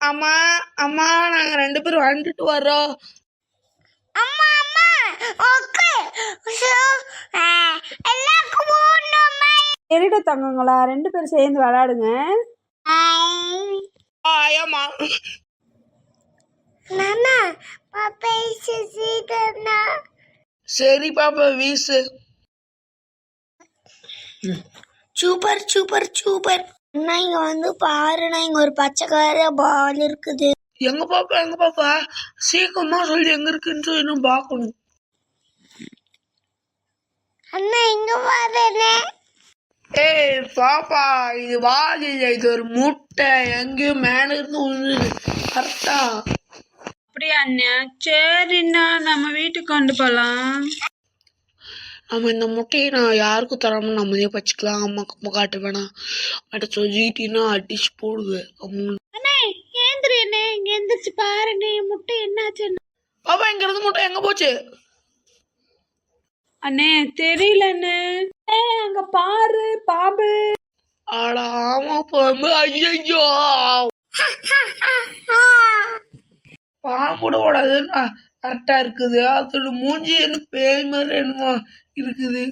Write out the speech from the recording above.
அம்மா அம்மா நாங்க ரெண்டு பேரும் வந்துட்டு வரோம் அம்மா அம்மா ஓகே. எல்லாருக்கும் சரிடா தங்கங்களா? ரெண்டு பேரும் சேர்ந்து விளையாடுங்க. ஆயம்மா நானா? பாப்பா சீதனா. சரி பாப்பா வீசு. Super super super. அண்ணா இங்க வந்து பாருண்ணா இங்க ஒரு பச்சை கலர் பால் இருக்குது. எங்க பாப்பா எங்க பாப்பா? சீக்கிரமா சொல்லி எங்க இருக்குன்னு சொல்லி நான் பார்க்கணும். அண்ணா இங்க பாருண்ணே ஏய் பாப்பா இது வால் இல்லை இது ஒரு முட்டை. எங்கேயோ மேல இருந்து விழுந்தது கரெக்டா அப்படியா அண்ணா? சரிண்ணா நம்ம வீட்டுக்கு கொண்டு போகலாம் நம்ம இந்த முட்டையை நான் யாருக்கும் தராம நம்மளே வச்சுக்கலாம் அம்மாக்கு அம்மா காட்ட வேணாம். அட்ட சொல்லிட்டீங்கன்னா அடிச்சு போடுவேன். அண்ணே ஏந்திரி அண்ணே இங்க எந்திரிச்சு பாருண்ணே முட்டை என்னாச்சு பாப்பா இங்க இருந்து முட்டை எங்க போச்சு? அண்ணே தெரியல அண்ணே. அங்க பாரு பாபு ஆட ஆமா பாம்பு. ஐயோ பாம்புட ஓடாதுன்னா கரெக்டா இருக்குது. அதோட மூஞ்சி என்ன பேய் மாதிரி என்னமோ இருக்குது.